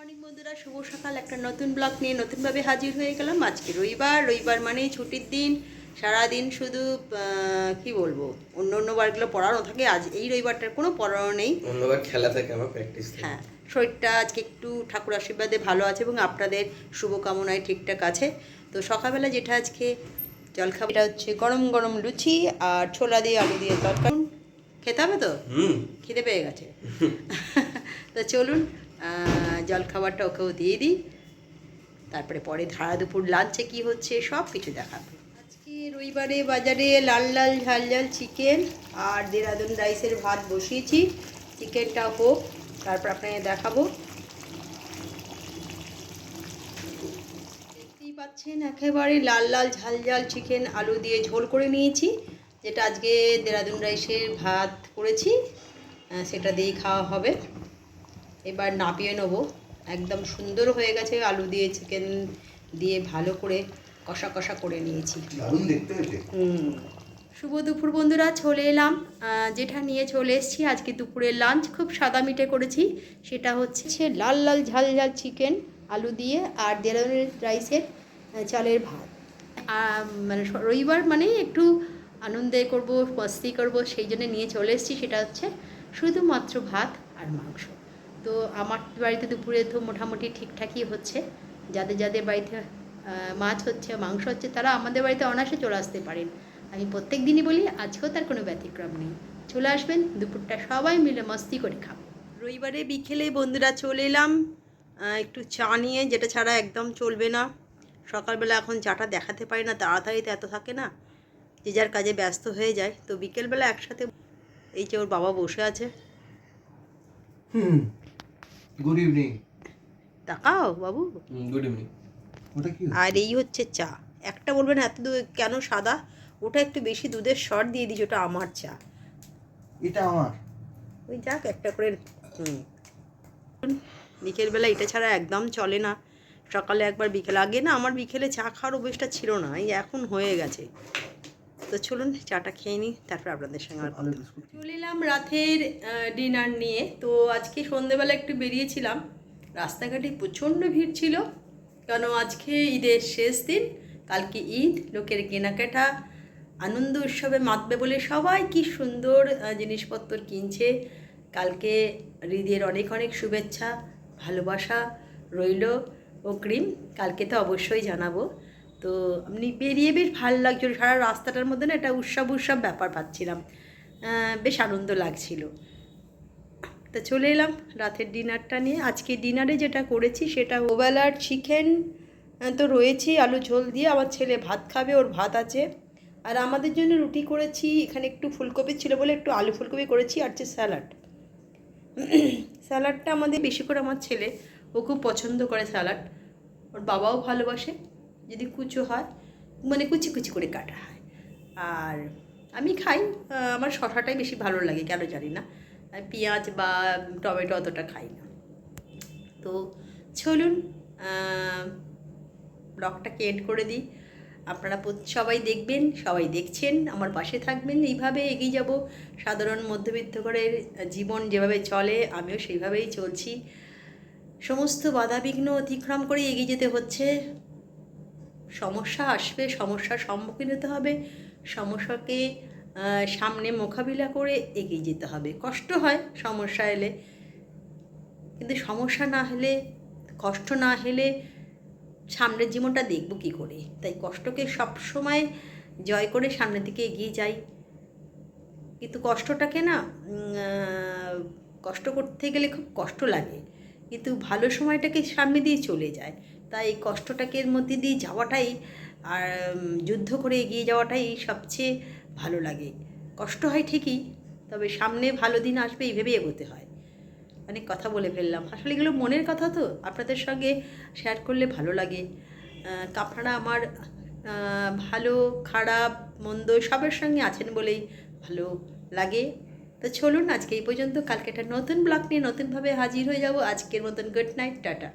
Morning বন্ধুরা শুভ সকাল। একটা নতুন ব্লগ নিয়ে নতুনভাবে হাজির হয়ে গেলাম। আজকে রবিবার। রবিবার মানেই ছুটির দিন। সারাদিন শুধু কি বলব? অন্য অন্য বারগুলো পড়ানো থাকে। আজ এই রবিবারটার কোনো পড়ানো নেই। অন্যবার খেলা থাকে আমার প্র্যাকটিস হ্যাঁ শরীরটা আজকে একটু ঠাকুর আশীর্বাদে ভালো আছে এবং আপনাদের শুভকামনায় ঠিকঠাক আছে। তো সকালবেলা যেটা আজকে জলখাবার এটা হচ্ছে গরম গরম লুচি আর ছোলা দিয়ে আলু দিয়ে তরকারি। খেতে হবে তো? হুম। খিদে পেয়ে গেছে। তো চলুন জলখাবারটা ওকেও দিয়ে দিই। তারপরে পরে ধারা দুপুর লাঞ্চে কি হচ্ছে সব কিছু দেখাবো। আজকে রবিবারে বাজারে লাল লাল ঝাল ঝাল চিকেন আর দেরাদুন রাইসের ভাত বসিয়েছি। চিকেনটা হোক, তারপর আপনাকে দেখাবো। দেখতেই পাচ্ছেন, একেবারে লাল লাল ঝাল ঝাল চিকেন আলু দিয়ে ঝোল করে নিয়েছি, যেটা আজকে দেরাদুন রাইসের ভাত করেছি। সেটা দিয়েই খাওয়া হবে। এবার নাপিয়ে নেব। একদম সুন্দর হয়ে গেছে আলু দিয়ে চিকেন দিয়ে ভালো করে কষা কষা করে নিয়েছি। দারুণ দেখতে হয়েছে। হুম। শুভ দুপুর বন্ধুরা চলে এলাম। যেটা নিয়ে চলে এসেছি আজকে দুপুরের লাঞ্চ খুব সাদা মিটে করেছি সেটা হচ্ছে সে লাল লাল ঝাল ঝাল চিকেন আলু দিয়ে আর দেড় রাইসের চালের ভাত। মানে রবিবার মানে একটু আনন্দে করব মস্তি করব সেই জন্য নিয়ে চলে এসেছি সেটা হচ্ছে শুধুমাত্র ভাত আর মাংস। তো আমার বাড়িতে দুপুরে তো মোটামুটি ঠিকঠাকই হচ্ছে। যাদের যাদের বাড়িতে মাছ হচ্ছে মাংস হচ্ছে তারা আমাদের বাড়িতে অনায়াসে চলে আসতে পারেন। আমি প্রত্যেক দিনই বলি আজকেও তার কোনো ব্যতিক্রম নেই। চলে আসবেন দুপুরটা সবাই মিলে মস্তি করে খাব। রবিবারে বিকেলে বন্ধুরা চলে এলাম। একটু চা নিয়ে যেটা ছাড়া একদম চলবে না। সকালবেলা এখন চাটা দেখাতে পারি না তাড়াতাড়ি তো এত থাকে না। যে যার কাজে ব্যস্ত হয়ে যায়। তো বিকেলবেলা একসাথে এই যে ওর বাবা বসে আছে। হুম। গুড ইভিনিং তাকাও বাবু। গুড ইভিনিং ওটা কি আর এই হচ্ছে চা। একটা বলবেন এত দু কেন সাদা? ওটা একটু বেশি দুধের শর দিয়ে দিয়েছি ওটা আমার চা। এটা আমার। ওই যাক একটা করে হুম। বিকেলবেলা এটা ছাড়া একদম চলে না। সকালে একবার বিকেল আগে না আমার বিকেলে চা খাওয়ার অভ্যেসটা ছিল না এই এখন হয়ে গেছে। তো চলুন চাটা খেয়ে নিই, তারপর আপনাদের সঙ্গে আর কথা চলে এলাম রাতের ডিনার নিয়ে। তো আজকে সন্ধেবেলা একটু বেরিয়েছিলাম। রাস্তাঘাটে প্রচণ্ড ভিড় ছিল, কেন আজকে ঈদের শেষ দিন, কালকে ঈদ, লোকের কেনাকাটা, আনন্দ উৎসবে মাতবে বলে সবাই কি সুন্দর জিনিসপত্র কিনছে। কালকে ঈদের অনেক অনেক শুভেচ্ছা, ভালোবাসা রইল অগ্রিম, কালকে তো অবশ্যই জানাব। তো আপনি বেরিয়ে বেশ ভালো লাগছিল। সারা রাস্তাটার মধ্যে না একটা উৎসব উৎসব ব্যাপার পাচ্ছিলাম বেশ আনন্দ লাগছিল। তা চলে এলাম রাতের ডিনারটা নিয়ে। আজকে ডিনারে যেটা করেছি সেটা ওবেলার চিকেন তো রয়েছে আলু ঝোল দিয়ে। আমার ছেলে ভাত খাবে, ওর ভাত আছে। আর আমাদের জন্য রুটি করেছি, এখানে একটু ফুলকপি ছিল বলে একটু আলু ফুলকপি করেছি, আর হচ্ছে স্যালাড। স্যালাডটা আমাদের বেশি করে আমার ছেলে, ও খুব পছন্দ করে স্যালাড। ওর বাবাও ভালোবাসে। যদি কুচো হয় মানে কুচি কুচি করে কাটা হয়। আর আমি খাই আমার শশাটাই বেশি ভালো লাগে, কেন জানি না। পেঁয়াজ বা টমেটো অতটা খাই না। তো চলুন ব্লগটাকে এন্ড করে দিই? আপনারা সবাই দেখবেন, সবাই দেখছেন, আমার পাশে থাকবেন। এইভাবে এগিয়ে যাব। সাধারণ মধ্যবিত্ত ঘরের জীবন যেভাবে চলে, আমিও সেইভাবেই চলছি। সমস্ত বাধাবিঘ্ন অতিক্রম করে এগিয়ে যেতে হচ্ছে। সমস্যা আসবে, সমস্যার সম্মুখীন হতে হবে, সমস্যাকে সামনে মোকাবিলা করে এগিয়ে যেতে হবে। কষ্ট হয় সমস্যা এলে, কিন্তু সমস্যা না হলে, কষ্ট না হলে সামনের জীবনটা দেখব কী করে? তাই কষ্টকে সবসময় জয় করে সামনের দিকে এগিয়ে যাই। কিন্তু কষ্টটাকে না কষ্ট করতে গেলে খুব কষ্ট লাগে। কিন্তু ভালো সময়টাকে সামনে দিয়ে চলে যায়। তাই কষ্টটাকে মধ্যে দিয়ে যাওয়াটাই আর যুদ্ধ করে এগিয়ে যাওয়াটাই সবচেয়ে ভালো লাগে। কষ্ট হয় ঠিকই, তবে সামনে ভালো দিন আসবে এইভাবেই এগোতে হয়। অনেক কথা বলে ফেললাম। আসলে এগুলো মনের কথা তো, আপনাদের সঙ্গে শেয়ার করলে ভালো লাগে। আপনারা আমার ভালো, খারাপ, মন্দ সবের সঙ্গে আছেন বলেই ভালো লাগে। তো চলুন আজকে এই পর্যন্ত, কালকে একটা নতুন ব্লগ নিয়ে নতুনভাবে হাজির হয়ে যাব। আজকের মতন গুড নাইট টাটা।